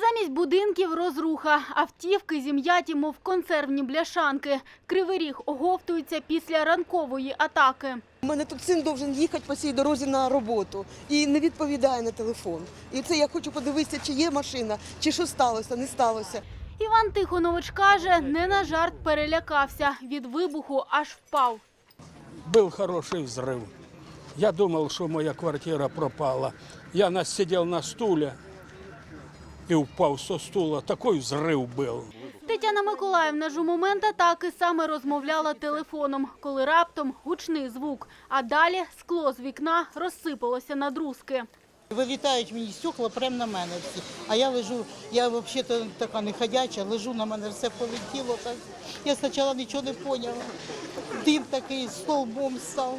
Замість будинків розруха, автівки зім'яті, мов консервні бляшанки. Кривий ріг оговтується після ранкової атаки. У мене тут син должен їхати по цій дорозі на роботу і не відповідає на телефон. І це я хочу подивитися, чи є машина, чи що сталося, не сталося. Іван Тихонович каже, не на жарт перелякався. Від вибуху аж впав. Был хороший взрыв. Я думал, что моя квартира пропала. Я нас сидел на стуле и упал со стула. Такой взрыв был. Тетяна Миколаївна ж у момент атаки саме розмовляла телефоном, коли раптом гучний звук, а далі скло з вікна розсипалося на друзки. Вилітають мені стекла прямо на мене всі. А я лежу, я взагалі така не ходяча, лежу на мене, все полетіло. Так. Я спочатку нічого не поняла. Дим такий стовбом став.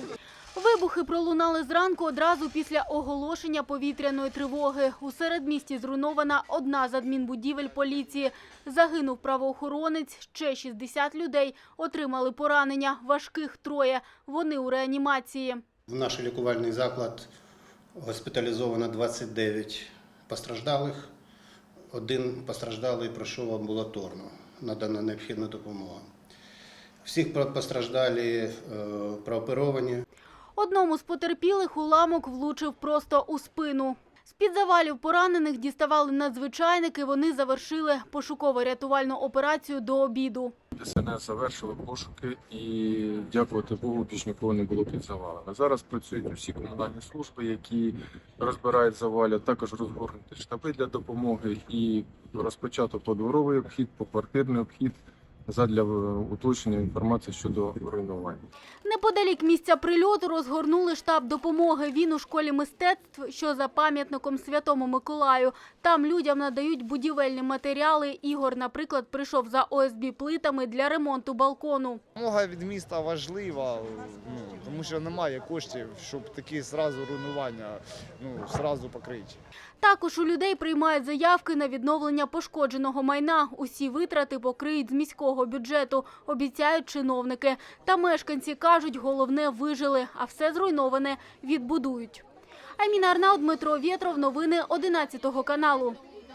Вибухи пролунали зранку одразу після оголошення повітряної тривоги. У середмісті зруйнована одна з адмінбудівель поліції. Загинув правоохоронець, ще 60 людей отримали поранення, важких троє. Вони у реанімації. В наш лікувальний заклад госпіталізовано 29 постраждалих. Один постраждалий пройшов амбулаторно. Надана необхідна допомога. Всіх постраждалі е, прооперовані. Одному з потерпілих уламок влучив просто у спину. З-під завалів поранених діставали надзвичайники. Вони завершили пошуково-рятувальну операцію до обіду. ДСНС завершили пошуки і дякувати Богу, більш нікого не було під завалами. Зараз працюють усі комунальні служби, які розбирають завалі, також розгорнуті штаби для допомоги і розпочато подворовий обхід, поквартирний обхід задля е, уточнення інформації щодо руйнувань. Неподалік місця прильоту розгорнули штаб допомоги. Він у школі мистецтв, що за пам'ятником Святому Миколаю. Там людям надають будівельні матеріали. Ігор, наприклад, прийшов за ОСБ плитами для ремонту балкону. Допомога від міста важлива, ну, тому що немає коштів, щоб такі зразу руйнування ну, зразу покрити. Також у людей приймають заявки на відновлення пошкодженого майна. Усі витрати покриють з міського бюджету, обіцяють чиновники. Та мешканці кажуть, головне вижили, а все зруйноване відбудують. Аміна Арнау, Дмитро Вєтров. Новини 11 каналу.